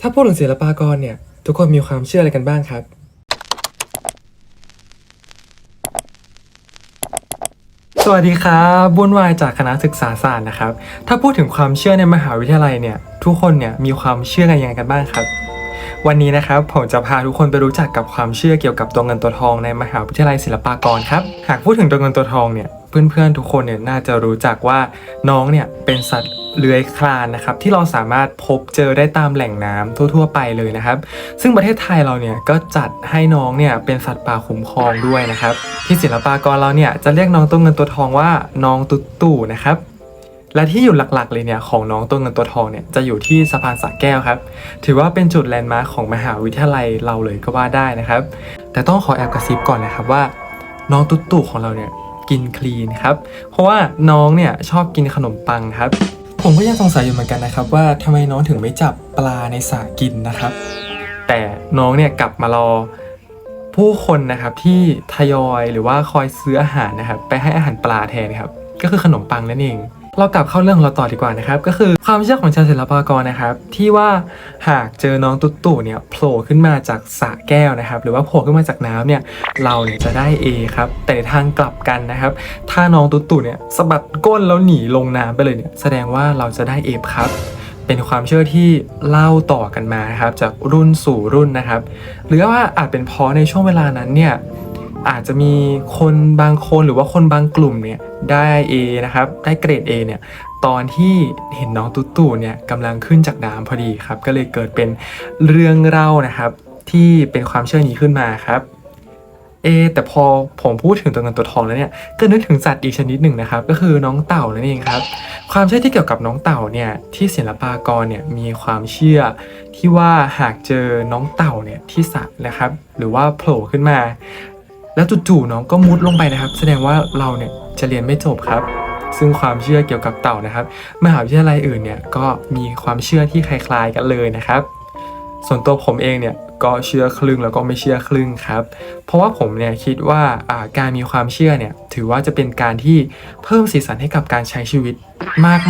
ถ้าพูดถึงศิลปากรเนี่ย ทุกคนมีความเชื่ออะไรกันบ้างครับ สวัสดีครับบุญวายจากคณะศึกษาศาสตร์นะครับ ถ้าพูดถึงความเชื่อในมหาวิทยาลัยเนี่ย ทุกคนเนี่ยมีความเชื่อกันยังไงกันบ้างครับ วันนี้นะครับผมจะพาทุกคนไปรู้จักกับความเชื่อเกี่ยวกับตัวเงินตัวทองในมหาวิทยาลัยศิลปากรครับ หากพูดถึงตัวเงินตัวทองเนี่ย เพื่อนๆทุกคนเนี่ยน่าจะรู้จักว่าน้องเนี่ยเป็นสัตว์ เลื้อยคลานนะครับที่เราสามารถพบเจอได้ตามแหล่งน้ำทั่ว ๆ ไปเลยนะครับ ซึ่งประเทศไทยเราเนี่ยก็จัดให้น้องเนี่ยเป็นสัตว์ป่าคุ้มครองด้วยนะครับ ที่ศิลปากรเราเนี่ยจะเรียกน้องตัวเงินตัวทองว่าน้องตุ๊ตู่นะครับและที่อยู่หลักๆเลยเนี่ยของน้องตัวเงินตัวทองเนี่ยจะอยู่ที่สะพานสักแก้วครับ ถือว่าเป็นจุดแลนด์มาร์คของมหาวิทยาลัยเราเลยก็ว่าได้นะครับ แต่ต้องขอแอบกระซิบก่อนนะครับว่า น้องตุ๊ตู่ของเราเนี่ยกินคลีนครับ เพราะว่าน้องเนี่ยชอบกินขนมปังครับ ผมก็ยังสงสัยอยู่เหมือนกันนะครับ ว่าทำไมน้องถึงไม่จับปลาในสระกินนะครับ แต่น้องเนี่ยกลับมารอผู้คนนะครับที่ทยอยหรือว่าคอยซื้ออาหารนะครับ ไปให้อาหารปลาแทนครับ ก็คือขนมปังนั่นเอง เรากลับเข้าเรื่องของเราต่อดีกว่านะครับ ก็คือความเชื่อของชาวศิลปากรนะครับ ที่ว่าหากเจอน้องตุ๊ตู่เนี่ยโผล่ขึ้นมาจากสระแก้วนะครับ หรือว่าโผล่ขึ้นมาจากน้ำเนี่ยเราเนี่ยจะได้ A ครับแต่ในทางกลับกันนะครับ ถ้าน้องตุ๊ตู่เนี่ยสะบัดก้นแล้วหนีลงน้ำไปเลยเนี่ยแสดงว่าเราจะได้ A ครับเป็นความเชื่อที่เล่าต่อกันมานะครับจากรุ่นสู่รุ่นนะครับ หรือว่าอาจเป็นเพราะในช่วงเวลานั้นเนี่ย อาจจะมีคนบางคนหรือว่าคนบางกลุ่มเนี่ยได้ A นะครับ ได้เกรด A เนี่ยตอนที่เห็นน้องตุ๊ตู่เนี่ยกำลังขึ้นจากน้ำพอดีครับ ก็เลยเกิดเป็นเรื่องเล่านะครับ ที่เป็นความเชื่อนี้ขึ้นมาครับเอแต่พอผมพูดถึงตัวเงินตัวทองแล้วเนี่ยก็นึกถึงสัตว์อีกชนิดหนึ่งนะครับ ก็คือน้องเต่านั่นเองครับ ความเชื่อที่เกี่ยวกับน้องเต่าเนี่ยที่ศิลปากรเนี่ยมีความเชื่อที่ว่าหากเจอน้องเต่าเนี่ยที่สระนะครับ หรือว่าโผล่ขึ้นมา แล้วจู่ๆน้องก็มุดลงไปนะครับ แสดงว่าเราเนี่ยจะเรียนไม่จบครับ ซึ่งความเชื่อเกี่ยวกับเต่านะครับ มหาวิทยาลัยอื่นเนี่ยก็มีความเชื่อที่คล้ายๆกันเลยนะครับ ส่วนตัวผมเองเนี่ยก็เชื่อครึ่งแล้วก็ไม่เชื่อครึ่งครับ เพราะว่าผมเนี่ยคิดว่าการมีความเชื่อเนี่ยถือว่าจะเป็นการที่เพิ่มสีสันให้กับการใช้ชีวิต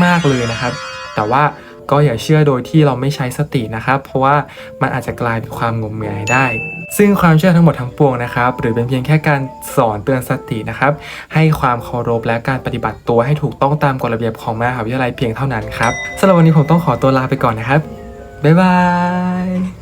มากๆเลยนะครับ แต่ว่าก็อย่าเชื่อโดยที่เราไม่ใช้สตินะครับ เพราะว่ามันอาจจะกลายเป็นความงมงายได้ ซึ่งความเชื่อทั้งหมดทั้งปวงนะครับ หรือเป็นเพียงแค่การสอนเตือนสตินะครับ ให้ความเคารพและการปฏิบัติตัวให้ถูกต้องตามกฎระเบียบของมหาวิทยาลัยเพียงเท่านั้นครับสำหรับวันนี้ผมต้องขอตัวลาไปก่อนนะครับบ๊ายบาย